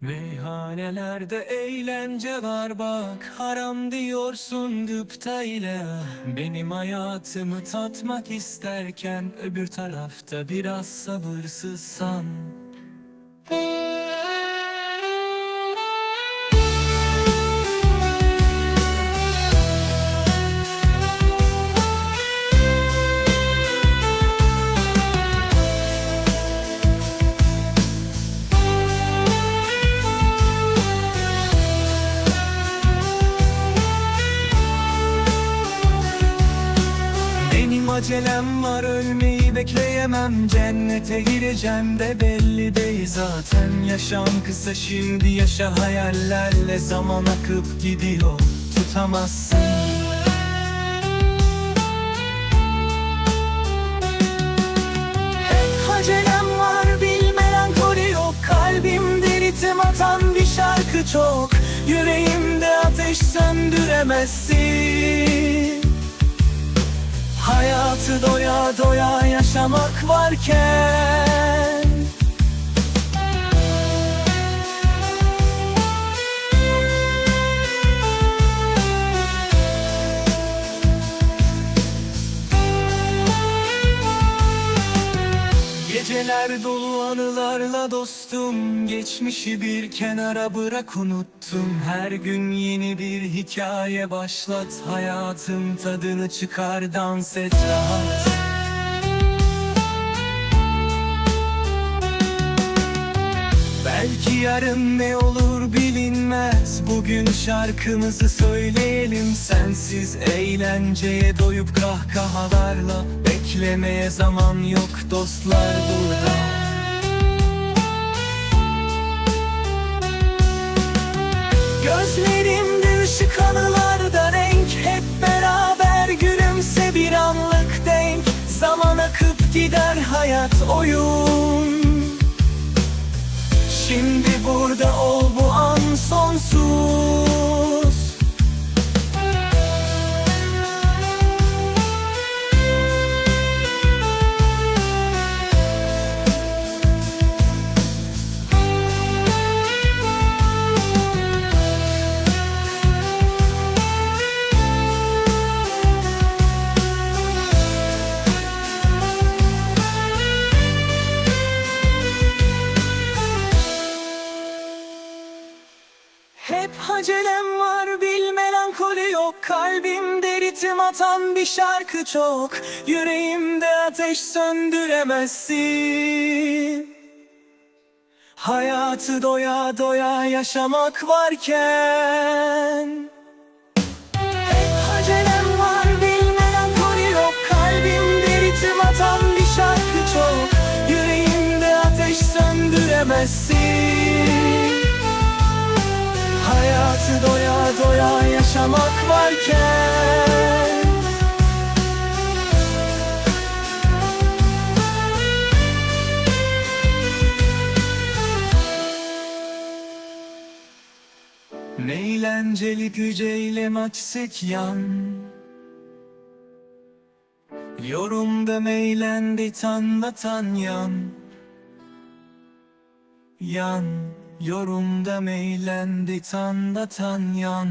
Meyhanelerde eğlence var bak Haram diyorsun gıptayla Benim hayatımı tatmak isterken Öbür tarafta biraz sabırsızsan acelem var ölmeyi bekleyemem. Cennete gireceğim de belli değil zaten. Yaşam kısa şimdi yaşa hayallerle Zaman akıp gidiyor. Tutamazsın. Acelem var bil melankoli yok. Kalbimde ritim atan bir şarkı çok. Yüreğimde ateş söndüremezsin Hayatı doya doya yaşamak varken Geceler dolu anılarla dostum. Geçmişi bir kenara bırak unuttum. Her gün yeni bir hikaye başlat. Hayatın tadını çıkar dans et rahat. Belki yarın ne olur bilinmez. Bugün şarkımızı söyleyelim. Sensiz eğlenceye doyup kahkahalarla Beklemeye zaman yok dostlar burada. Gözlerimde ışık anılarda renk. Hep beraber gülümse bir anlık denk. Zaman akıp gider hayat oyun. Şimdi burada ol Hep acelem var bil melankoli yok. Kalbimde ritim atan bir şarkı çok. Yüreğimde ateş söndüremezsin. Hayatı doya doya yaşamak varken. Hep var bil melankoli yok. Kalbimde ritim atan bir şarkı çok. Yüreğimde ateş söndüremezsin Hayatı doya doya yaşamak varken. Neğlenceli güceyle maçsek yan Yorumda meylendi tanlatan yan Yan Yorumda meylendi tanlatan yan